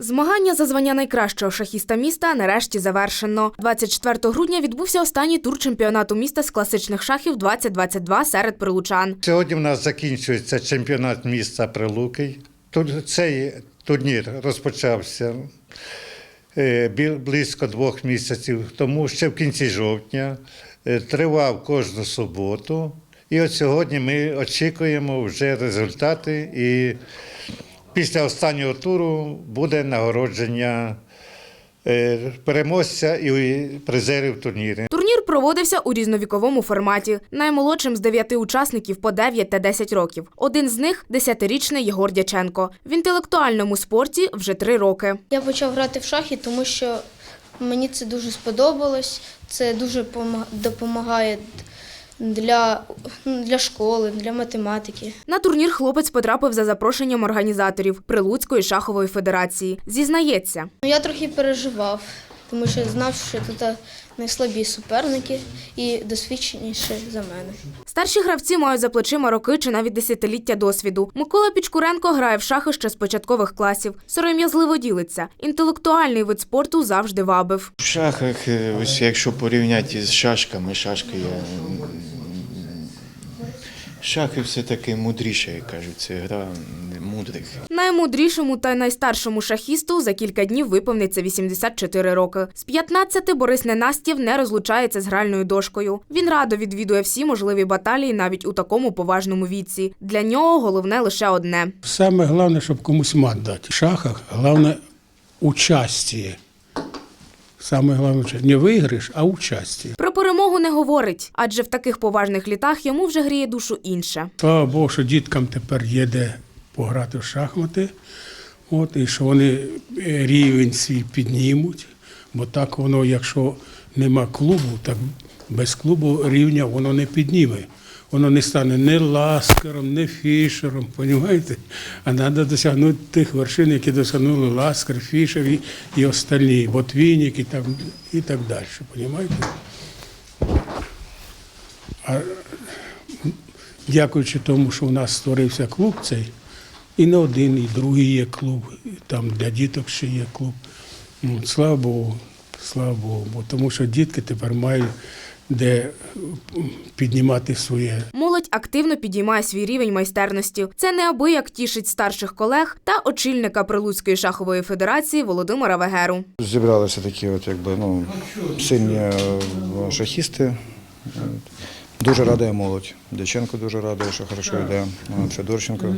Змагання за звання найкращого шахіста міста нарешті завершено. 24 грудня відбувся останній тур чемпіонату міста з класичних шахів 2022 серед прилучан. Сьогодні в нас закінчується чемпіонат міста Прилуки. Тут цей турнір розпочався е, близько двох місяців тому, ще в кінці жовтня, е, тривав кожну суботу. І от сьогодні ми очікуємо вже результати. І після останнього туру буде нагородження е, переможця і призерів турніру. Турнір проводився у різновіковому форматі. Наймолодшим з дев'яти учасників по 9 та 10 років. Один з них – десятирічний Єгор Дяченко. В інтелектуальному спорті вже три роки. Я почав грати в шахи, тому що мені це дуже сподобалось. Це дуже пома- допомагає для, ну, для школи, для математики. На турнір хлопець потрапив за запрошенням організаторів Прилуцької шахової федерації. Зізнається, Ну, Я трохи переживав, тому що знав, що тут найслабі суперники і досвідченіші за мене. Старші гравці мають за плечима роки чи навіть десятиліття досвіду. Микола Пічкуренко грає в шахи ще з початкових класів. Сором'язливо ділиться. Інтелектуальний вид спорту завжди вабив. В шахах, е, ось якщо порівняти з шашками, шашки є. Шахи все-таки мудріше, як кажуть, це гра мудрих. Наймудрішому та найстаршому шахісту за кілька днів виповниться 84 роки. З 15 Борис Ненастєв не розлучається з гральною дошкою. Він радо відвідує всі можливі баталії навіть у такому поважному віці. Для нього головне лише одне. Саме головне, щоб комусь мат дати. В шахах головне участие. Саме головне не виграш, а участие. Про перемогу не говорить, адже в таких поважних літах йому вже гріє душу інше. Слава Богу, що діткам тепер є де пограти в шахмати. От, і що вони е, рівень свій піднімуть. Бо так воно, якщо нема клубу, так без клубу рівня воно не підніме. Воно не стане ні ласкером, ні фішером, розумієте? А треба досягнути тих вершин, які досягнули ласкер, фішер і, і остальні, ботвінник і так, і так далі. Розумієте? А дякуючи тому, що у нас створився клуб цей, і не один, і другий є клуб, і там для діток ще є клуб. Ну, слава Богу, слава Богу, бо тому що дітки тепер мають де піднімати своє Молодь активно підіймає свій рівень майстерності. Це неабияк тішить старших колег та очільника Прилуцької шахової федерації Володимира Вегеру. Зібралися такі, от якби ну сильні е, шахісти. Дуже радує молодь. Дяченко дуже радує, що хорошо йде. Федорченко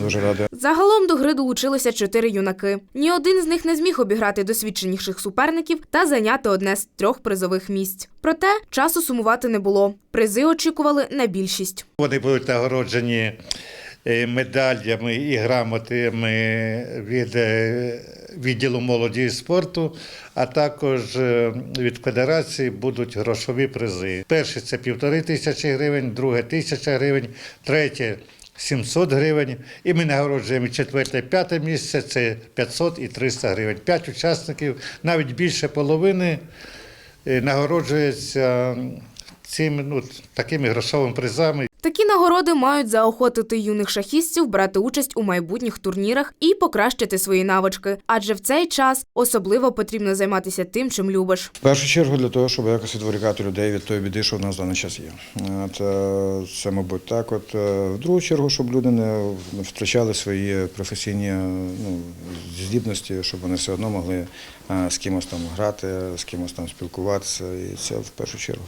дуже радує. Загалом до гри долучилися чотири юнаки. Ні один з них не зміг обіграти досвідченіших суперників та зайняти одне з трьох призових місць. Проте часу сумувати не було. Призи очікували на більшість. Вони будуть нагороджені е, медалями і грамотами від е, відділу молоді і спорту, а також е, від федерації будуть грошові призи. Перший це півтори тисячі гривень, друге тисяча гривень, третє 700 гривень. І ми нагороджуємо четверте, п'яте місце це 500 і 300 гривень. П'ять учасників, навіть більше половини е, нагороджується цими ну, такими грошовими призами. Такі нагороди мають заохотити юних шахістів брати участь у майбутніх турнірах і покращити свої навички. Адже в цей час особливо потрібно займатися тим, чим любиш. В першу чергу для того, щоб якось відволікати людей від тої біди, що в нас в даний час є. От, е, це, мабуть, так. От, е, в другу чергу, щоб люди не втрачали свої професійні е, ну, здібності, щоб вони все одно могли з кимось там грати, з кимось там спілкуватися. І це в першу чергу.